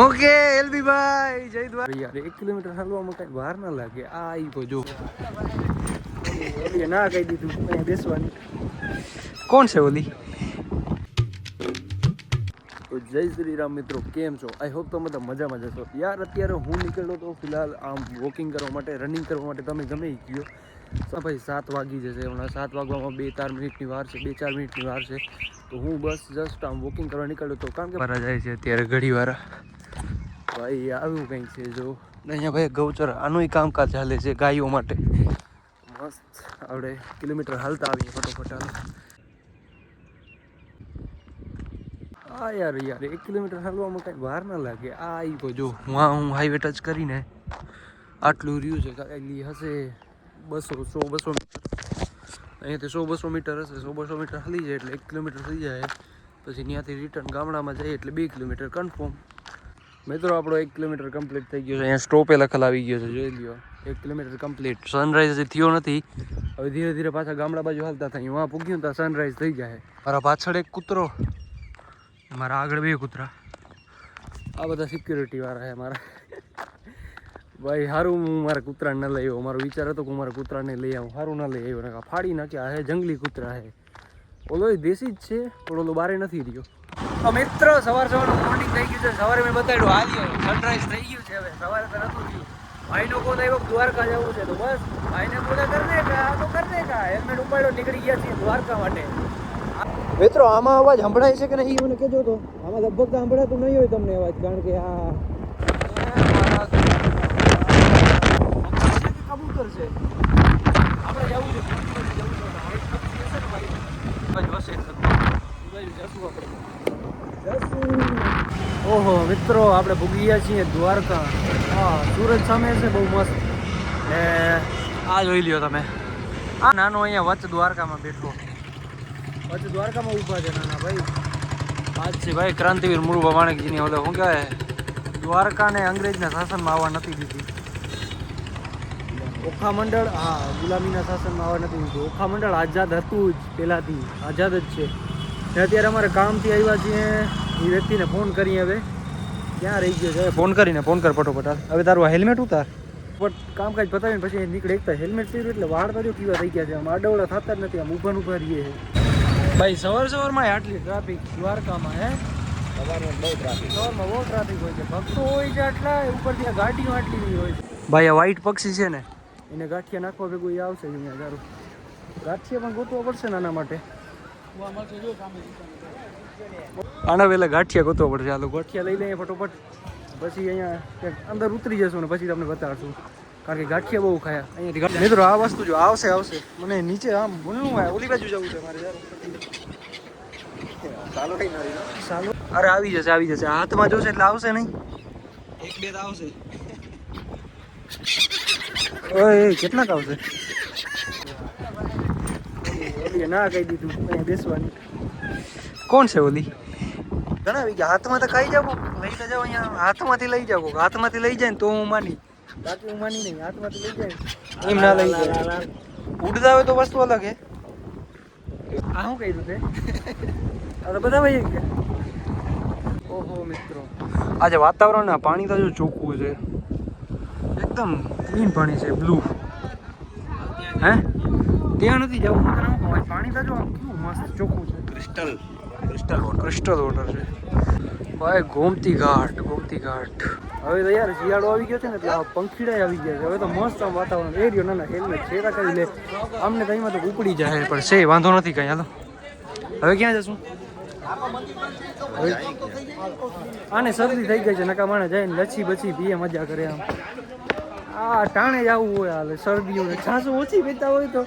Okay LB ભાઈ જય દ્વાર યાર એક કિલોમીટર હાલવામાં કઈ વાર ના લાગે. આ તો જો. ઓલીએ ના કહી દીધું અહીંયા બેસવાની. કોણ છે ઓલી? તો જય શ્રી રામ મિત્રો કેમ છો? આઈ હોપ તમે બધા મજામાં જશો યાર અત્યારે હું નીકળ્યો તો ફિલહાલ આમ વોકિંગ કરવા માટે રનિંગ કરવા માટે તમે ગમે ગયો ભાઈ, સાત વાગી જશે હમણાં. સાત વાગવામાં બે ચાર મિનિટની વાર છે, બે ચાર મિનિટની વાર છે. તો હું બસ જસ્ટ આમ વોકિંગ કરવા નીકળ્યો તો કારણ કે મારા જાય છે અત્યારે ઘડી વાર ભાઈ આવ્યું કંઈક છે જો. અહીંયા ભાઈ, ગૌચર આનું કામકાજ ચાલે છે ગાયો માટે. મસ્ત. આપણે કિલોમીટર હાલતા આવીએ ફટોફટ હાલ. હા યાર યાર, એક કિલોમીટર હાલવામાં કાંઈ વાર ના લાગે. આ આવી જો, હું હું હાઈવે ટચ કરીને આટલું રહ્યું છે, કાંઈ હશે. બસો, સો બસો મીટર. અહીંયાથી સો બસો મીટર હશે, સો બસો મીટર હલી જાય એટલે એક કિલોમીટર થઈ જાય. પછી ત્યાંથી રિટર્ન ગામડામાં જઈએ એટલે બે કિલોમીટર કન્ફર્મ મિત્રો, આપણો એક કિલોમીટર કમ્પ્લીટ થઈ ગયો છે. અહીંયા સ્ટોપે લખલ આવી ગયો છે, જોઈ લ્યો. એક કિલોમીટર કમ્પ્લીટ સનરાઈઝ થયો નથી. હવે ધીરે ધીરે પાછા ગામડા બાજુ હાલતા થાય. વાં પૂગ્યું ત્યાં સનરાઈઝ થઈ જાય. મારા પાછળ એક કૂતરો. મારા આગળ બે કૂતરા. આ બધા સિક્યુરિટી વાળા છે મારા. ભાઈ સારું હું મારા કૂતરાને ન લઈ આવ્યો મારો વિચાર હતો કે હું મારા કૂતરાને લઈ આવું. સારું ના લઈ આવ્યો. ફાડી નાખ્યા. હે જંગલી કૂતરા હે. ઓલો એ દેશી જ છે, પણ ઓલો બારે નથી રહ્યો. મિત્ર, સવાર સવારનું મોર્નિંગ થઈ ગયું છે. સવારે મેં બતાવ્યું હાલ્યો સનરાઈઝ થઈ ગયું છે હવે. સવારે તો નતું થયું. ભાઈનો કોલ આવ્યો દ્વારકા જવું છે. તો બસ, ભાઈને બોલે કે કા તો કરને કા હેલ્મેટ ઉપાડ્યો, નીકળી ગયા છીએ દ્વારકા માટે. મિત્રો, આમાં અવાજ સંભળાય છે કે નહીં, મને કહેજો તો. આમાં લગભગ તો સંભળાતું નહીં હોય તમને અવાજ, કારણ કે આ કબૂતર છે. આપણે જવું છે. ઓહો, મિત્રો, આપણે ભૂગી ગયા છીએ દ્વારકા. હા, સુરત સામે છે, બહુ મસ્ત. ને આ જોઈ લ્યો તમે. આ નાનો અહીંયા વચ્ચ દ્વારકામાં બેઠો. વચ્ચ દ્વારકામાં ઊભા છે નાના ભાઈ. આજ છે ભાઈ, ક્રાંતિવીર મુરુભા માણેકજીની ઓલે, શું કહેવાય? દ્વારકાને અંગ્રેજના શાસનમાં આવવા નથી દીધી. ઓખા મંડળ હા ગુલામીના શાસનમાં આવા નથી દીધું. ઓખા મંડળ આઝાદ હતું જ પહેલાંથી આઝાદ જ છે. ને અત્યારે અમારે કામથી આવ્યા છીએ એ વ્યક્તિને ફોન કરી હવે. ક્યાં રહી ગયો છે? ફોન કરીને ફોન કર ફટોફટ. હવે તારું હેલ્મેટ ઉતાર. પણ કામકાજ પતાવીને પછી નીકળે એકતા હેલ્મેટ પહેર્યું એટલે વાળ તાજો કેવા થઈ ગયા છે. આમ આડવડા થતા જ નથી આમ ઊભા ઊભા રહીએ ભાઈ સવાર સવારમાં આટલી ટ્રાફિક દ્વારકામાં હે? સવારમાં બહુ ટ્રાફિક. સવારમાં બહુ ટ્રાફિક હોય છે. ભક્તો હોય છે આટલા ઉપરથી આ ગાડીઓ આટલી હોય છે. ભાઈ આ વ્હાઈટ પક્ષી છે ને એને ગાંઠિયા નાખવા ભેગું એ આવશે અહીંયા તારું ગાંઠિયા પણ ગોતવા પડશે નાના માટે? આના પહેલાં ગાંઠિયા ગોતવા પડશે હાલો ગાંઠિયા લઈ લઈએ ફટોફટ. પછી અહીંયા અંદર ઉતરી જશું ને પછી તમને બતાવશું કારણ કે ગાંઠિયા બહુ ખાયા. અહીંયાથી મિત્રો, આ વસ્તુ જો આવશે આવશે. મને નીચે આમ હોય, ઓલી બાજુ જવું છે મારે ચાલો અરે આવી જશે આવી જશે. હાથમાં જોશે એટલે આવશે નહીં. એક બે આવશે. ઓય કેટલા આવશે ના કહી દીધું અહીંયા બેસવાની. કોણ છે ઓલી? જણાવી કે હાથમાં તો ખાઈ જાવ લઈ તો જાવ અહીંયા હાથમાંથી લઈ જાવ હાથમાંથી લઈ જાય ને તો હું માની. બાકી હું માની નહીં હાથમાંથી લઈ જાય એમ ના લઈ જાય. ઉડતા હોય તો વસ્તુ અલગ હે. આ શું કહી તે? આ તો બધા ભાઈ ઓહો મિત્રો. આજે વાતાવરણ પાણી તો જો ચોખ્ખું છે. એકદમ ક્લીન પાણી છે બ્લુ હે? ત્યાં નથી જવું પાણી તો જો કેવું મસ્ત ચોખ્ખું છે. Crystal crystal water crystal water છે. ભાઈ ગોમતી ઘાટ ગોમતી ઘાટ. હવે તો યાર શિયાળો આવી ગયો છે ને એટલે આ પંખીડા આવી ગયા છે. હવે તો મસ્ત આમ વાતાવરણ એ રહ્યો ના ના હેલ્મેટ છેડા કરી લે. અમને તો એમાં તો ઉપડી જાય પણ છે વાંધો નથી કઈ. હાલો. હવે ક્યાં જશું? આને શરદી થઈ ગઈ છે નકા માણે જાય ને લચ્છી બચી પીએ મજા કરે આમ. આ ટાણે જ આવવું હોય હાલે શરદી હોય છાસું ઓછી પીતા હોય તો.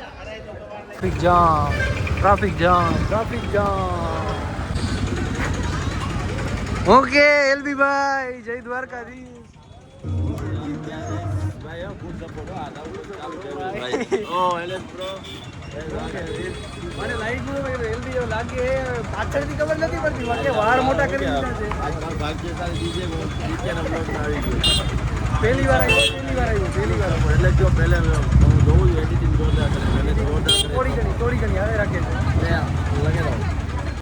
Traffic jam traffic jam traffic jam okay LB ભાઈ જય દ્વારકાધીશ. મને એલબી લાગે પાછળથી ખબર નથી પડતી. વાળ મોટા કરી દીધા છે. પહેલી વાર આવ્યો પહેલી વાર આવ્યો પહેલી વાર એટલે જો પહેલે હું જોઉં છું એડિટિંગ જોરદાર કરે પહેલે જોરદાર કરે. થોડી ઘણી થોડી ઘણી હવે રાખે છે. લગે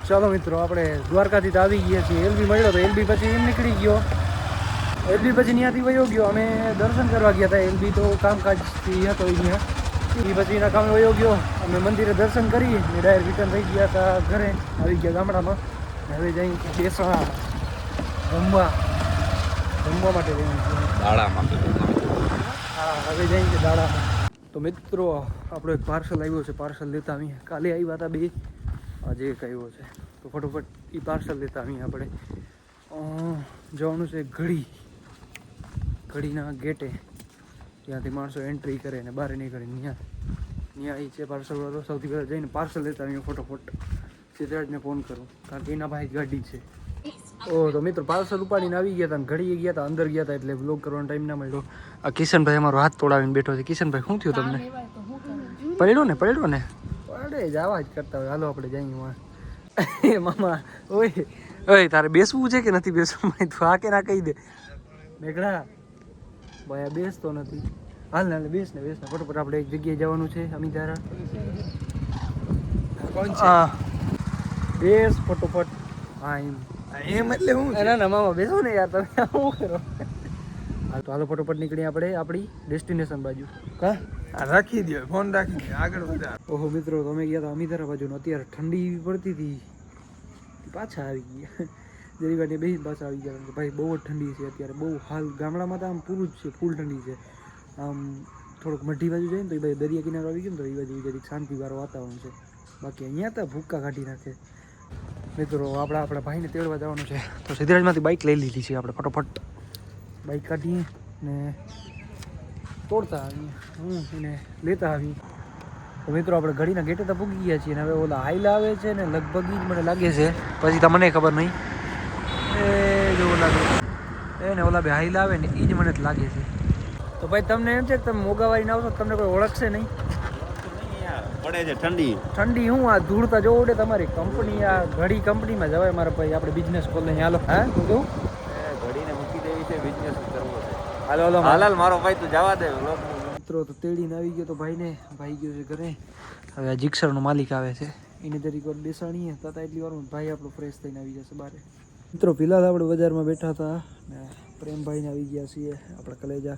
ચાલો મિત્રો આપણે દ્વારકાથી તો આવી ગયા છીએ. એલબી મળ્યો તો એલબી પછી એમ નીકળી ગયો. એલબી પછી ત્યાંથી વયો ગયો. અમે દર્શન કરવા ગયા હતા. એલબી તો કામકાજથી હતો અહીંયા. એ પછી એના કામે વયો ગયો. અમે મંદિરે દર્શન કરી ને ડાયરેક્ટ રિટર્ન થઈ ગયા હતા ઘરે. આવી ગયા ગામડામાં. હવે જઈ બેસવા. રમવા રમવા માટે છીએ. દાડામાં હા હવે જઈએ છે દાડામાં તો મિત્રો આપણો એક પાર્સલ આવ્યો છે પાર્સલ લેતા અહીં કાલે આવ્યા હતા બે. આજે એક આવ્યો છે. તો ફટોફટ એ પાર્સલ લેતા અહીં આપણે. જવાનું છે ઘડી. ઘડીના ગેટે. ત્યાંથી માણસો એન્ટ્રી કરે અને બહાર નીકળે. ત્યાં ત્યાં એ છે પાર્સલ વાળો. સૌથી પહેલાં જઈને પાર્સલ લેતા આવીએ ફટોફટ. સિદ્ધરાજને ફોન કરું. કારણ કે એના પાસે ગાડી છે. ઓહ તો મિત્રો પાર્સલ ઉપાડીને આવી ગયા હતા ઘડી ઘડીએ ગયા હતા અંદર ગયા હતા એટલે બ્લોગ કરવાનો ટાઈમ ના મળ્યો. આ કિશનભાઈ અમારો હાથ તોડાવીને બેઠો છે. કિશનભાઈ શું થયું તમને? પડ્યો ને પડ્યો ને? પડે જ આવા જ કરતા હોય. હાલો આપણે જઈએ વાં એ મામા ઓય ઓય તારે બેસવું છે કે નથી બેસવું? ભાઈ તું આ કે ના કહી દે. મેઘડા ભાઈ આ બેસતો નથી. હાલ ને હાલ બેસ ને બેસ ને. ફટોફટ આપણે એક જગ્યાએ જવાનું છે અમિતારા કોણ હા બેસ ફટોફટ. હા એમ. એમ એટલે હું ના ના મામા બેસો ને યાર તમે શું કરો? હા તો હાલો ફટોફટ નીકળી આપણે આપણી ડેસ્ટિનેશન બાજુ. કા? રાખી દો ફોન રાખી દો આગળ વધા ઓહો મિત્રો તમે ગયા હતા અમિતરા બાજુનો અત્યારે ઠંડી પડતી હતી. પાછા આવી ગયા. જરી વાટે બેસી પાછા આવી ગયા કે ભાઈ બહુ જ ઠંડી છે અત્યારે બહુ હાલ ગામડામાં તો આમ પૂરું જ છે ફૂલ ઠંડી છે. આમ થોડુંક મઢી બાજુ જાય ને તો એ ભાઈ દરિયા કિનારો આવી ગયો ને તો એ બાજુ શાંતિવાળું વાતાવરણ છે. બાકી અહીંયા તો ભૂક્કા કાઢી નાખે. મિત્રો, આપણે આપણા ભાઈને તેડવા જવાનું છે. તો સિદ્ધરાજમાંથી બાઇક લઈ લીધી છે આપણે, ફટોફટ. બાઇક કાઢીએ ને તોડતા આવીએ. હું એને લેતા આવીએ તો મિત્રો, આપણે ઘડીના ગેટે તો પૂગી ગયા છીએ ને હવે ઓલા હાઈલ આવે છે ને લગભગ જ મને લાગે છે. પછી તમને ખબર નહીં. એ જો ઓલા એ ને ઓલા બે હાઈલ આવે ને એ જ મને જ લાગે છે. તો ભાઈ, તમને એમ છે કે તમે મોગાવારીને આવશો તમને કોઈ ઓળખશે નહીં. પડે છે ઠંડી. ઠંડી હું આ ધૂળતા જોવો ઉડે તમારી કંપની આ ઘડી કંપનીમાં જવાય મારા ભાઈ આપણે બિઝનેસ ખોલે હાલો. હા? શું કહું? ઘડીને મૂકી દેવી છે બિઝનેસ કરવો છે. હાલો હાલો હાલ. હાલ મારો ભાઈ તું જવા દે. મિત્રો તો તેડીને આવી ગયો તો ભાઈને ભાઈ ગયો છે ઘરે. હવે આ જીક્સરનો માલિક આવે છે. એને તરીકે વાર બેસાણીએ તથા એટલી વારમાં ભાઈ આપણો ફ્રેશ થઈને આવી જશે બારે. મિત્રો ફિલહાલ આપણે બજારમાં બેઠા હતા ને પ્રેમભાઈને આવી ગયા છીએ આપણા કલેજા.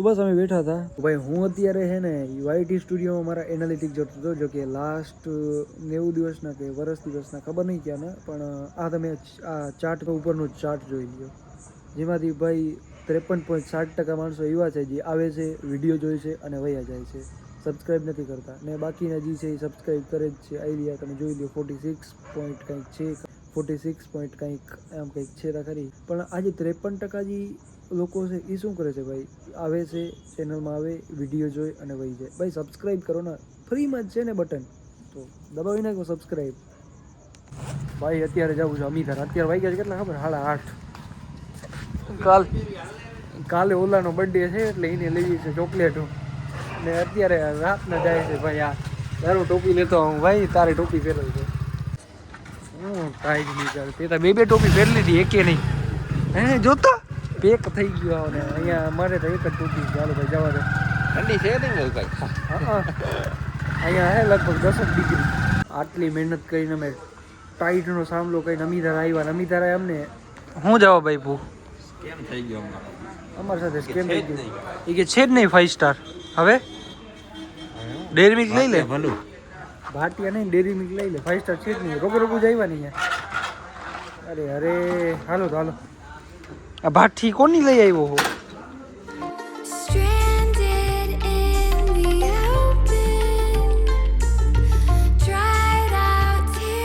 તો બસ અમે બેઠા હતા. ભાઈ હું અત્યારે છે ને વાયટી સ્ટુડિયોમાં મારા એનાલિટિક જોતો હતો, જો કે લાસ્ટ નેવું દિવસના કે વરસ દિવસના, ખબર નહીં ક્યાંના, પણ આ તમે આ ચાર્ટ ઉપરનો ચાર્ટ જોઈ લો જેમાંથી ભાઈ ત્રેપન પોઈન્ટ સાત ટકા માણસો એવા છે જે આવે છે વીડિયો જોઈ છે અને વયા જાય છે. સબસ્ક્રાઈબ નથી કરતા. ને બાકીના જે છે એ સબસ્ક્રાઈબ કરે જ છે. આઈડિયા તમે જોઈ લો ફોર્ટી સિક્સ પોઈન્ટ કંઈક છે ફોર્ટી સિક્સ પોઈન્ટ કંઈક, એમ કંઈક છે ખરી પણ આજે ત્રેપન ટકા જે લોકો છે એ શું કરે છે ભાઈ? આવે છે ચેનલમાં આવે વીડિયો જોઈ અને વહી જાય. ભાઈ સબસ્ક્રાઈબ કરો ને, ફ્રીમાં જ છે ને બટન તો દબાવી નાખો સબસ્ક્રાઈબ ભાઈ, અત્યારે જવું છે અમિતાર અત્યારે વાગ્યા છે કેટલા? ખબર? સાડા આઠ. કાલ, કાલે ઓલાનો બર્થડે છે એટલે એને લેવી છે ચોકલેટો ને અત્યારે રાતના જાય છે ભાઈ આ. તારું ટોપી લેતો હું ભાઈ, તારી ટોપી પહેરવી છે. હું કાંઈ જ નહીં ચાલે તે બે બે ટોપી પહેરી લીધી, એકે નહીં. હે, જોતો? પેક થઈ ગયો ને અહીંયા મારે તો એક જ તૂટી. ચાલો ભાઈ જવા દે. ઠંડી છે નહીં ભાઈ હા અહીંયા હે લગભગ દસ જ ડિગ્રી. આટલી મહેનત કરીને અમે ટાઈટનો સામલો કરીને અમીધાર આવ્યા અમીધાર અમને શું ભાઈ ભૂ કેમ થઈ ગયો અમારી? સાથે સ્કેમ થઈ ગયો? એ કે છે જ નહીં ફાઈવ સ્ટાર હવે? ડેરી મિલ્ક લઈ લે? ભલું. ભાટિયા નહીં ડેરી મિલ્ક લઈ લે. ફાઈવ સ્ટાર છે જ નહીં. રોગ રોગું જ આવ્યા નહીં અરે અરે. હાલો તો હાલો. આ ભાઠી કોની લઈ આવ્યો હો.